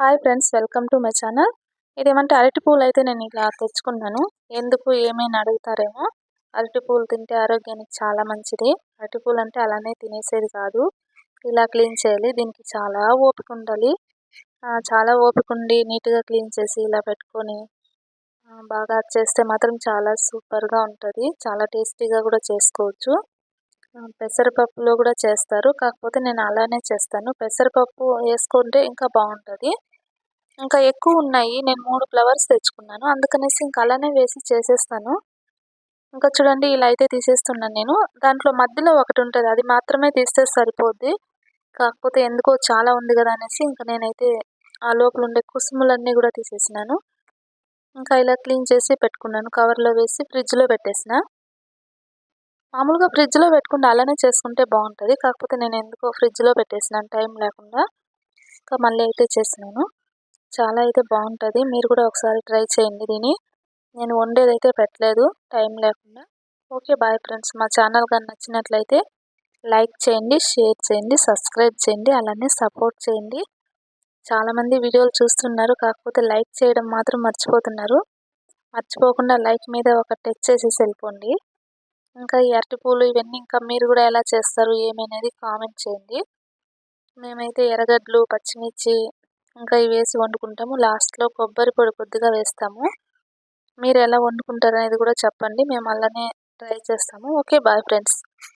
Hi friends welcome to my channel. ఇదేమంటే అరటి పూలు అయితే నేను ఇలా తెచ్చుకున్నాను. ఎందుకు ఏమైనా అడుగుతారేమో. అరటి పూలు తింటే ఆరోగ్యానికి చాలా మంచిది. అరటి పూలు అంటే అలానే తినేసేది కాదు. ఇలా క్లీన్ చేయాలి దీనికి చాలా ఓపిక ఉండాలి. చాలా ఓపిక ఉండి నీట్గా క్లీన్ చేసి ఇలా పెట్టుకొని బాగా చేస్తే మాత్రం చాలా సూపర్గా ఉంటుంది. చాలా టేస్టీగా కూడా చేసుకోవచ్చు. పెసరపప్పులో కూడా చేస్తారు. కాకపోతే నేను అలానే చేస్తాను. పెసరపప్పు వేసుకుంటే ఇంకా బాగుంటుంది. ఇంకా ఎక్కువ ఉన్నాయి. నేను మూడు ఫ్లవర్స్ తెచ్చుకున్నాను. అందుకనేసి ఇంకా అలానే వేసి చేసేస్తాను. ఇంకా చూడండి ఇలా అయితే తీసేస్తున్నాను నేను. దాంట్లో మధ్యలో ఒకటి ఉంటుంది. అది మాత్రమే తీస్తే సరిపోద్ది. కాకపోతే ఎందుకో చాలా ఉంది కదా అనేసి ఇంకా నేనైతే ఆ లోపల ఉండే కుసుములన్నీ కూడా తీసేసినాను. ఇంకా ఇలా క్లీన్ చేసి పెట్టుకున్నాను. కవర్లో వేసి ఫ్రిడ్జ్లో పెట్టేసిన. మామూలుగా ఫ్రిడ్జ్లో పెట్టుకుంటే అలానే చేసుకుంటే బాగుంటుంది. కాకపోతే నేను ఎందుకో ఫ్రిడ్జ్లో పెట్టేసినాను టైం లేకుండా ఇంకా మళ్ళీ అయితే చేసినాను చాలా అయితే బాగుంటుంది. మీరు కూడా ఒకసారి ట్రై చేయండి దీన్ని. నేను వండేదైతే పెట్టలేదు టైం లేకుండా. Okay bye friends. మా ఛానల్ కానీ నచ్చినట్లయితే లైక్ చేయండి షేర్ చేయండి సబ్స్క్రైబ్ చేయండి అలానే సపోర్ట్ చేయండి. చాలామంది వీడియోలు చూస్తున్నారు కాకపోతే లైక్ చేయడం మాత్రం మర్చిపోతున్నారు. మర్చిపోకుండా లైక్ మీద ఒక టచ్ చేసేసి వెళ్ళిపోండి. ఇంకా ఈ అరటిపూలు ఇవన్నీ ఇంకా మీరు కూడా ఎలా చేస్తారు ఏమనేది కామెంట్ చేయండి. మేమైతే ఎర్రగడ్డలు పచ్చిమిర్చి ఇంకా ఇవి వేసి వండుకుంటాము. లాస్ట్లో కొబ్బరి పొడి కొద్దిగా వేస్తాము. మీరు ఎలా వండుకుంటారు అనేది కూడా చెప్పండి. మేము అలానే ట్రై చేస్తాము. Okay bye friends.